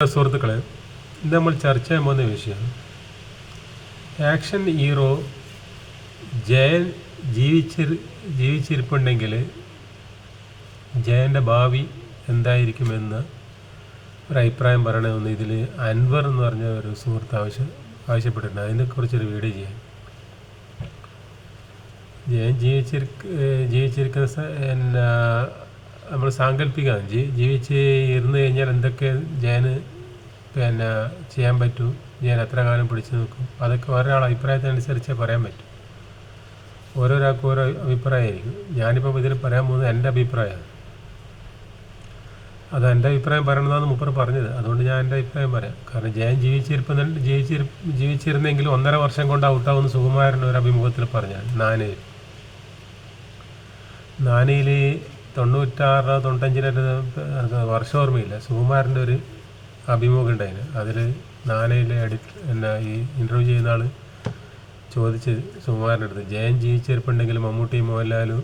സുഹൃത്തുക്കളെ ഇന്ന് നമ്മൾ ചർച്ച ചെയ്യാൻ പോകുന്ന വിഷയം ആക്ഷൻ ഹീറോ ജയൻ ജീവിച്ചി ജീവിച്ചിരിപ്പുണ്ടെങ്കിൽ ജയന്റെ ഭാവി എന്തായിരിക്കുമെന്ന് ഒരു അഭിപ്രായം പറയണമെന്ന് ഇതിൽ അൻവർ എന്ന് പറഞ്ഞ ഒരു സുഹൃത്ത് ആവശ്യം ആവശ്യപ്പെട്ടിട്ടുണ്ട്. അതിനെക്കുറിച്ചൊരു വീഡിയോ ചെയ്യാം. ജയൻ ജീവിച്ചിരിക്ക ജീവിച്ചിരിക്കുന്ന നമ്മൾ സാങ്കല്പിക്കാം ജീ ജീവിച്ച് ഇരുന്ന് കഴിഞ്ഞാൽ എന്തൊക്കെ ജയന് പിന്നെ ചെയ്യാൻ പറ്റൂ? ജയൻ എത്ര കാലം പിടിച്ചു നിൽക്കും? അതൊക്കെ ഒരാൾ അഭിപ്രായത്തിനനുസരിച്ചേ പറയാൻ പറ്റും. ഓരോരാൾക്കും ഓരോ അഭിപ്രായമായിരിക്കും. ഞാനിപ്പോൾ ഇതിൽ പറയാൻ പോകുന്നത് എന്റെ അഭിപ്രായമാണ്. അത് എന്റെ അഭിപ്രായം പറയണമെന്നാണ് മുപ്പർ പറഞ്ഞത്. അതുകൊണ്ട് ഞാൻ എന്റെ അഭിപ്രായം പറയാം. കാരണം ജയൻ ജീവിച്ചിരിപ്പം ജീവിച്ചിരി ജീവിച്ചിരുന്നെങ്കിൽ ഒന്നര വർഷം കൊണ്ട് ഔട്ടാവുന്ന സുകുമാരൻ ഒരു അഭിമുഖത്തിൽ പറഞ്ഞാൽ നാനയിൽ നാനയിൽ തൊണ്ണൂറ്റാറ് തൊണ്ണൂറ്റഞ്ചിലൊരു വർഷം ഓർമ്മയില്ല സുകുമാരന്റെ ഒരു അഭിമുഖം ഉണ്ടായിരുന്നു അതിൽ നാനയിലെ എഡിറ്റ് എന്നാ ഈ ഇന്റർവ്യൂ ചെയ്യുന്ന ആൾ ചോദിച്ച് സുകുമാരന്റെ അടുത്ത് ജയൻ ജീവിച്ചിരിപ്പുണ്ടെങ്കിൽ മമ്മൂട്ടി മോഹൻലാലും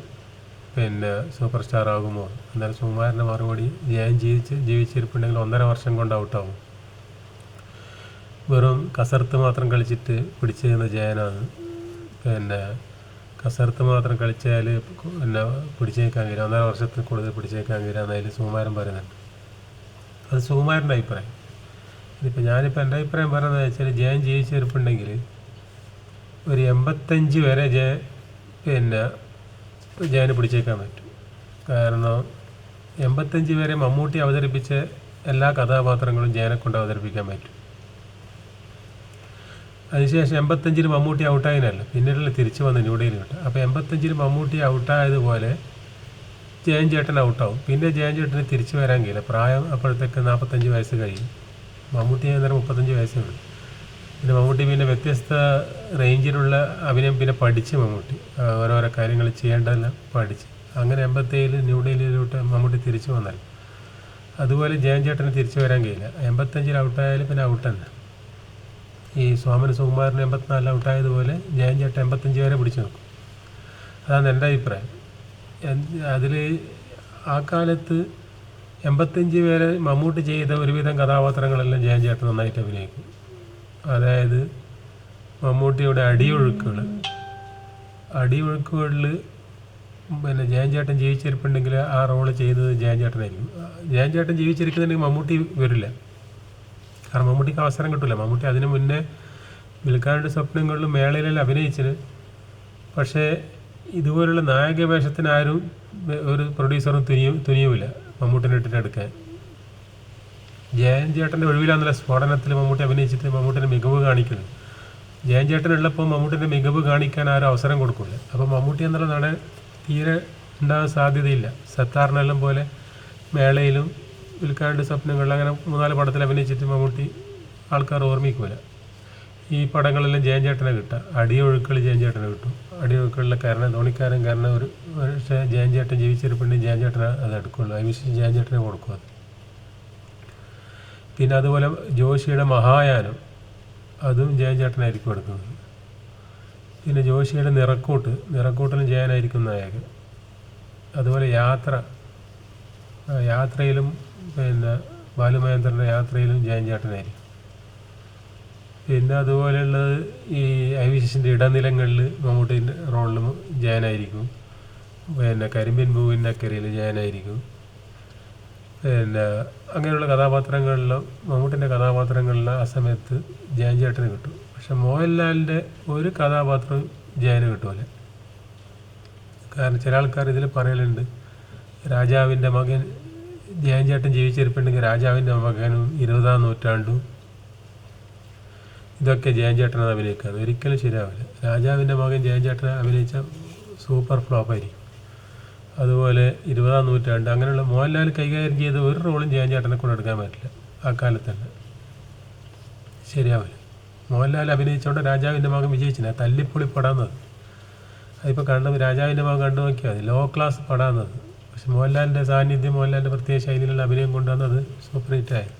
പിന്നെ സൂപ്പർ സ്റ്റാർ ആകുമോ? എന്നാലും സുകുമാരന്റെ മറുപടി ജയൻ ജീവിച്ച് ജീവിച്ചിരിപ്പുണ്ടെങ്കിൽ ഒന്നര വർഷം കൊണ്ട് ഔട്ടാവും. വെറും കസർത്ത് മാത്രം കളിച്ചിട്ട് പിടിച്ചു ജയനാണ്. പിന്നെ കസർത്ത് മാത്രം കളിച്ചാൽ പിന്നെ പിടിച്ചേക്കാൻ കഴിയും ഒന്നര വർഷത്തിൽ കൂടുതൽ പിടിച്ചേക്കാൻ കഴിയില്ല എന്നതിൽ സുകുമാരൻ പറയുന്നുണ്ട്. അത് സുകുമാരന്റെ അഭിപ്രായം. ഇതിപ്പോൾ ഞാനിപ്പോൾ എന്റെ അഭിപ്രായം പറയുന്നത് വെച്ചാൽ ജയൻ ജീവിച്ചിരിപ്പുണ്ടെങ്കിൽ ഒരു എൺപത്തഞ്ച് വരെ ജയ പിന്നെ ജയന് പിടിച്ചേക്കാൻ പറ്റും. കാരണം എൺപത്തഞ്ച് വരെ മമ്മൂട്ടി അവതരിപ്പിച്ച എല്ലാ കഥാപാത്രങ്ങളും ജയനെ കൊണ്ട് അവതരിപ്പിക്കാൻ പറ്റും. അതിനുശേഷം എൺപത്തഞ്ചിൽ മമ്മൂട്ടി ഔട്ടായിനല്ലോ. പിന്നീടല്ലേ തിരിച്ചു വന്ന് ന്യൂഡൽഹിയിലോട്ട് അപ്പോൾ എൺപത്തഞ്ചിൽ മമ്മൂട്ടി ഔട്ടായതുപോലെ ജയൻ ചേട്ടൻ ഔട്ടാവും. പിന്നെ ജയൻ ചേട്ടന് തിരിച്ചു വരാൻ കഴിയില്ല. പ്രായം അപ്പോഴത്തേക്ക് നാൽപ്പത്തഞ്ച് വയസ്സ് കഴിയും മമ്മൂട്ടി അന്നേരം മുപ്പത്തഞ്ച് വയസ്സേ ഉള്ളൂ. പിന്നെ മമ്മൂട്ടി പിന്നെ വ്യത്യസ്ത റേഞ്ചിലുള്ള അഭിനയം പിന്നെ പഠിച്ച് മമ്മൂട്ടി. ഓരോരോ കാര്യങ്ങൾ ചെയ്യേണ്ടതെല്ലാം പഠിച്ച്. അങ്ങനെ എൺപത്തേഴിൽ ന്യൂഡൽഹിയിലോട്ട് മമ്മൂട്ടി തിരിച്ചു വന്നാൽ അതുപോലെ ജയൻ ചേട്ടന് തിരിച്ചു വരാൻ കഴിയില്ല. എൺപത്തഞ്ചിൽ ഔട്ടായാലും പിന്നെ ഔട്ട് തന്നെ ഈ സോമൻ സുകുമാരൻ എൺപത്തിനാലിൽ ഔട്ടായതുപോലെ ജയൻ ചേട്ടൻ എൺപത്തഞ്ച് വരെ പിടിച്ചു നോക്കും അതാണ് എന്റെ അഭിപ്രായം. അതിൽ ആ കാലത്ത് എൺപത്തഞ്ച് വരെ മമ്മൂട്ടി ചെയ്ത ഒരുവിധം കഥാപാത്രങ്ങളെല്ലാം ജയൻ ചേട്ടൻ നന്നായിട്ട് അഭിനയിക്കും. അതായത് മമ്മൂട്ടിയുടെ അടിയൊഴുക്കുകൾ അടിയൊഴുക്കുകളിൽ പിന്നെ ജയൻ ചേട്ടൻ ജീവിച്ചിരിപ്പുണ്ടെങ്കിൽ ആ റോൾ ചെയ്തത് ജയൻ ചേട്ടനായിരിക്കും. ജയൻ ചേട്ടൻ ജീവിച്ചിരിക്കുന്നുണ്ടെങ്കിൽ മമ്മൂട്ടി വരില്ല. കാരണം മമ്മൂട്ടിക്ക് അവസരം കിട്ടില്ല മമ്മൂട്ടി അതിനു മുന്നേ വിൽക്കാരുടെ സ്വപ്നങ്ങളിലും മേളയിലെല്ലാം അഭിനയിച്ചത്. പക്ഷേ ഇതുപോലുള്ള നായക വേഷത്തിന് ആരും ഒരു പ്രൊഡ്യൂസറും തുനിയും തുനിയുമില്ല മമ്മൂട്ടിനെ ഇട്ടിട്ടെടുക്കാൻ ജയൻ ചേട്ടന്റെ ഒഴിവിലാന്നുള്ള സ്ഫോടനത്തിൽ മമ്മൂട്ടി അഭിനയിച്ചിട്ട് മമ്മൂട്ടിന്റെ മികവ് കാണിക്കുന്നു ജയൻ ചേട്ടൻ ഉള്ളപ്പോൾ മമ്മൂട്ടിന്റെ മികവ് കാണിക്കാൻ ആരും അവസരം കൊടുക്കില്ല അപ്പോൾ മമ്മൂട്ടി എന്നുള്ള നടൻ തീരെ ഉണ്ടാകാൻ സാധ്യതയില്ല. സത്താറിനെല്ലാം പോലെ മേളയിലും വിൽക്കാണ്ട് സ്വപ്നങ്ങളിൽ അങ്ങനെ മൂന്നാൽ പടത്തിൽ അഭിനയിച്ചിട്ട് മമ്മൂട്ടി ആൾക്കാർ ഓർമ്മിക്കൂല. ഈ പടങ്ങളെല്ലാം ജയൻചേട്ടനെ കിട്ടുക അടിയൊഴുക്കൾ ജയൻചേട്ടനെ കിട്ടും. അടിയൊഴുക്കളിലെ കാരണം ധോണിക്കാരൻ കാരണം ഒരു പക്ഷേ ജയൻചേട്ടൻ ജീവിച്ചിരിപ്പുണ്ടെങ്കിൽ ജയൻ ചേട്ടനെ അത് എടുക്കുള്ളൂ. അത് വിശ്വസിച്ച് ജയൻ ചേട്ടനെ കൊടുക്കും അത്. പിന്നെ അതുപോലെ ജോഷിയുടെ മഹായാനം അതും ജയൻചേട്ടനായിരിക്കും എടുക്കുന്നത്. പിന്നെ ജോഷിയുടെ നിറക്കൂട്ട് നിറക്കൂട്ടിലും ജയനായിരിക്കും നായകൻ. അതുപോലെ യാത്ര യാത്രയിലും പിന്നെ ബാലുമഹേന്ദ്രന്റെ യാത്രയിലും ജയൻ ചേട്ടനായിരിക്കും പിന്നെ അതുപോലെയുള്ളത് ഈ ഐവിശേഷിന്റെ ഇടനിലങ്ങളിൽ മമ്മൂട്ടിന്റെ റോളിലും ജയനായിരിക്കും. പിന്നെ കരിമ്പിൻ പൂവിന്റെ അക്കരയിൽ ജയനായിരിക്കും. പിന്നെ അങ്ങനെയുള്ള കഥാപാത്രങ്ങളിലും മമ്മൂട്ടിന്റെ കഥാപാത്രങ്ങളിലും ആ സമയത്ത് ജയൻ ചേട്ടന് കിട്ടും. പക്ഷെ മോഹൻലാലിന്റെ ഒരു കഥാപാത്രം ജയന് കിട്ടൂല. കാരണം ചില ആൾക്കാർ ഇതിൽ പറയലുണ്ട് രാജാവിന്റെ മകൻ ജയൻ ചേട്ടൻ ജീവിച്ചിരിപ്പുണ്ടെങ്കിൽ രാജാവിന്റെ മകനും ഇരുപതാം നൂറ്റാണ്ടും ഇതൊക്കെ ജയൻ ചേട്ടനെ അഭിനയിക്കാതെ ഒരിക്കലും ശരിയാവില്ല. രാജാവിന്റെ മകൻ ജയൻ അഭിനയിച്ച സൂപ്പർ ഫ്ലോപ്പ് ഫ്ലോപ്പായിരിക്കും. അതുപോലെ ഇരുപതാം നൂറ്റാണ്ട് അങ്ങനെയുള്ള മോഹൻലാൽ കൈകാര്യം ചെയ്ത ഒരു റോളും ജയൻ ചേട്ടനെ കൊണ്ട് എടുക്കാൻ പറ്റില്ല. ആ കാലത്ത് തന്നെ. ശരിയാവില്ല. മോഹൻലാൽ അഭിനയിച്ചുകൊണ്ട് രാജാവിന്റെ മകൻ വിജയിച്ചില്ല. തല്ലിപ്പൊളി പടാന്നത്. അതിപ്പോൾ കണ്ടു രാജാവിന്റെ മകൻ കണ്ടു നോക്കിയാൽ മതി. ലോ ക്ലാസ് പടാന്നത്. പക്ഷെ മോഹൻലാലിന്റെ സാന്നിധ്യം മോഹൻലാലിന്റെ പ്രത്യേക ശൈലിയിലുള്ള അഭിനയം കൊണ്ടുവന്നത് സൂപ്പർ ആയി.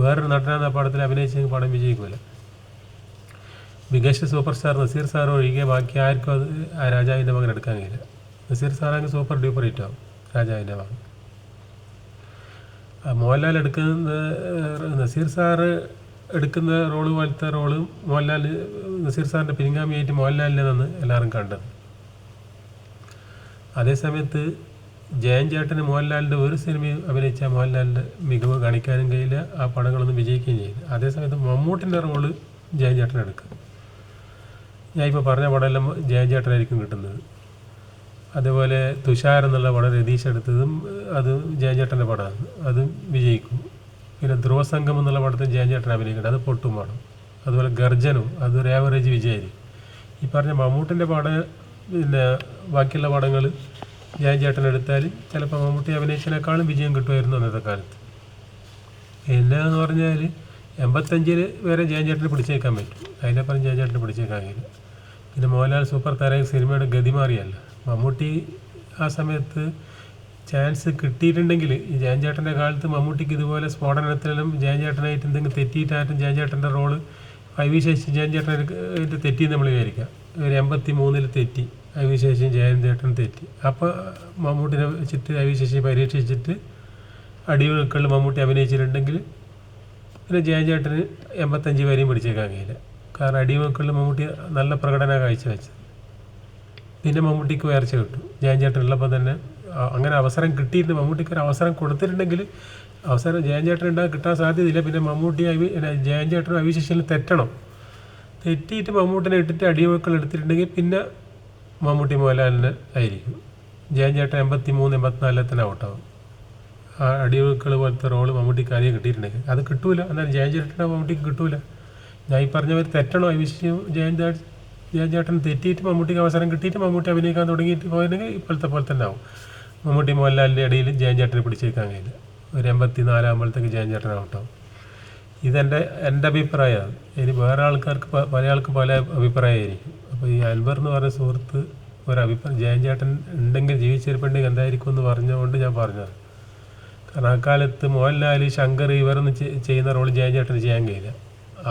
വേറൊരു നടനാണ് ആ പടത്തിൽ അഭിനയിച്ചെങ്കിൽ പടം വിജയിക്കില്ല മികച്ച സൂപ്പർ സ്റ്റാർ നസീർ സാർ ഒഴികെ ബാക്കി ആർക്കും അത് ആ രാജാവിന്റെ മകൻ എടുക്കാൻ കഴിയില്ല. നസീർ സാറാണെങ്കിൽ സൂപ്പർ ഡ്യൂപ്പർ ഹിറ്റാവും രാജാവിന്റെ മകൻ. മോഹൻലാൽ എടുക്കുന്ന നസീർ സാറ് എടുക്കുന്ന റോൾ പോലത്തെ റോൾ മോഹൻലാൽ നസീർ സാറിന്റെ പിൻഗാമിയായിട്ട് മോഹൻലാലിനെ നിന്ന് എല്ലാവരും കണ്ടത്. അതേസമയത്ത് ജയൻ ചേട്ടന് മോഹൻലാലിന്റെ ഒരു സിനിമയും അഭിനയിച്ച മോഹൻലാലിന്റെ മികവ് കാണിക്കാനും കഴിയില്ല ആ പടങ്ങളൊന്നും വിജയിക്കുകയും ചെയ്യില്ല അതേസമയത്ത് മമ്മൂട്ടിന്റെ റോൾ ജയൻ ചേട്ടൻ എടുക്കും ഞാൻ ഇപ്പോൾ പറഞ്ഞ പടമെല്ലാം ജയൻ ചേട്ടനായിരിക്കും കിട്ടുന്നത്. അതേപോലെ തുഷാർ എന്നുള്ള പടം രതീഷ് എടുത്തതും അത് ജയൻചേട്ടന്റെ പടമാണ്. അതും വിജയിക്കും. പിന്നെ ധ്രുവസംഗം എന്നുള്ള പടത്തിൽ ജയൻചേട്ടൻ ചേട്ടൻ അഭിനയിക്കുന്നുണ്ട് അത് പൊട്ടും പടം. അതുപോലെ ഗർജനും അതൊരു ആവറേജ് വിജയമായിരിക്കും. ഈ പറഞ്ഞ മമ്മൂട്ടിന്റെ പടം പിന്നെ ബാക്കിയുള്ള പടങ്ങൾ ജയൻ ചേട്ടൻ എടുത്താൽ ചിലപ്പോൾ മമ്മൂട്ടി അഭിനയിച്ചതിനേക്കാളും വിജയം കിട്ടുമായിരുന്നു അന്നത്തെ കാലത്ത്. പിന്നെ എന്ന് പറഞ്ഞാൽ എൺപത്തഞ്ചിൽ വരെ ജയൻ ചേട്ടനെ പിടിച്ചേക്കാൻ പറ്റും. അതിനപ്പുറം ജയൻ ചേട്ടനെ പിടിച്ചേക്കാൻ കഴിയില്ല. പിന്നെ മോഹൻലാൽ സൂപ്പർ താരം സിനിമയുടെ ഗതി മാറിയല്ല. മമ്മൂട്ടി ആ സമയത്ത് ചാൻസ് കിട്ടിയിട്ടുണ്ടെങ്കിൽ ഈ ജയൻ ചേട്ടന്റെ കാലത്ത് മമ്മൂട്ടിക്ക് ഇതുപോലെ സ്ഫോടനത്തിലും ജയൻ ചേട്ടനായിട്ട് എന്തെങ്കിലും തെറ്റിയിട്ടായിട്ടും ജയൻ ചേട്ടന്റെ റോൾ ഐ വി ശേഷി ജയൻ ചേട്ടൻ തെറ്റി നമ്മൾ വിചാരിക്കാം. ഒരു എൺപത്തി മൂന്നിൽ തെറ്റി. ഐ ജയന്തേട്ടൻ തെറ്റി. അപ്പോൾ മമ്മൂട്ടിനെ വെച്ചിട്ട് അവിശേഷം പരീക്ഷിച്ചിട്ട് അടിയൊഴുക്കളിൽ മമ്മൂട്ടി അഭിനയിച്ചിട്ടുണ്ടെങ്കിൽ പിന്നെ ജയഞ്ചേട്ടന് എൺപത്തഞ്ച് വരെയും പിടിച്ചേക്കാൻ കഴിയില്ല. കാരണം അടിമക്കളിൽ മമ്മൂട്ടി നല്ല പ്രകടന കാഴ്ച വെച്ചത് പിന്നെ മമ്മൂട്ടിക്ക് ഉയർച്ച കിട്ടും. ഉള്ളപ്പോൾ തന്നെ അങ്ങനെ അവസരം കിട്ടിയിട്ട് മമ്മൂട്ടിക്ക് ഒരു അവസരം കൊടുത്തിട്ടുണ്ടെങ്കിൽ അവസരം ജയഞ്ചേട്ടൻ ചേട്ടൻ ഉണ്ടാകാൻ കിട്ടാൻ സാധ്യതയില്ല. പിന്നെ മമ്മൂട്ടി അവി പിന്നെ ജയൻ ചേട്ടനും അവിശേഷനിൽ തെറ്റണം. തെറ്റിയിട്ട് മമ്മൂട്ടിനെ ഇട്ടിട്ട് അടിമക്കൾ എടുത്തിട്ടുണ്ടെങ്കിൽ പിന്നെ മമ്മൂട്ടി മോഹൻലാലിന് ആയിരിക്കും. ജയൻ എൺപത്തി മൂന്ന് എൺപത്തിനാലിൽ തന്നെ ഔട്ടാവും. ആ അടിമക്കൾ പോലത്തെ റോൾ മമ്മൂട്ടിക്ക് ആദ്യം കിട്ടിയിട്ടുണ്ടെങ്കിൽ. അത് കിട്ടൂല. എന്നാലും ജയൻ ചേട്ടനെ മമ്മൂട്ടിക്ക് കിട്ടൂല. ഞാൻ ഈ പറഞ്ഞവർ തെറ്റണോ? ഈ വിഷയം ജയൻ ജയൻ തെറ്റിയിട്ട് മമ്മൂട്ടിക്ക് അവസരം കിട്ടിയിട്ട് മമ്മൂട്ടി അഭിനയിക്കാൻ തുടങ്ങിയിട്ട് പോയിരുന്നെങ്കിൽ ഇപ്പോഴത്തെ പോലെ തന്നെ ആവും. മമ്മൂട്ടി മോഹൻലാലിന്റെ ഇടയിൽ ജയൻ ചേട്ടനെ പിടിച്ചേക്കാൻ കഴിയില്ല. ഒരു എൺപത്തി നാലാകുമ്പോഴത്തേക്ക് ജയൻ ചേട്ടൻ ഔട്ടാവും. ഇതെന്റെ എന്റെ അഭിപ്രായമാണ്. ഇനി വേറെ ആൾക്കാർക്ക് പല ആൾക്ക് പല അഭിപ്രായമായിരിക്കും. അപ്പോൾ ഈ അൻവർ എന്ന് പറഞ്ഞ സുഹൃത്ത് ഒരു അഭിപ്രായം ജയൻ ഉണ്ടെങ്കിൽ ജീവിച്ചിരിപ്പുണ്ടെങ്കിൽ എന്തായിരിക്കും എന്ന് പറഞ്ഞുകൊണ്ട് ഞാൻ പറഞ്ഞത് കാരണം ആ കാലത്ത് മോഹൻലാൽ ശങ്കർ ഇവരൊന്നും ചെയ്യുന്ന റോൾ ജയൻ ചേട്ടന് ചെയ്യാൻ കഴിയില്ല.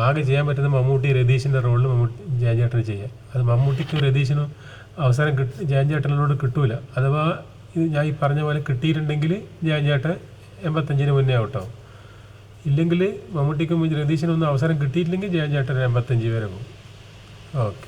ആകെ ചെയ്യാൻ പറ്റുന്ന മമ്മൂട്ടി രതീഷിന്റെ റോളിൽ മമ്മൂട്ടി ജയൻ ചേട്ടന് ചെയ്യാം. അത് മമ്മൂട്ടിക്കും രതീഷിനും അവസരം കിട്ടി ജയൻ ചേട്ടനോട് കിട്ടൂല. അഥവാ ഇത് ഞാൻ ഈ പറഞ്ഞ പോലെ കിട്ടിയിട്ടുണ്ടെങ്കിൽ ജയൻ ചേട്ടൻ എൺപത്തഞ്ചിന് മുന്നേ ഔട്ടാവും. ഇല്ലെങ്കിൽ മമ്മൂട്ടിക്കും രതീശനും ഒന്നും അവസരം കിട്ടിയിട്ടില്ലെങ്കിൽ ജയൻ ചേട്ടൻ എൺപത്തഞ്ച് വരെ പോകും. ഓക്കെ.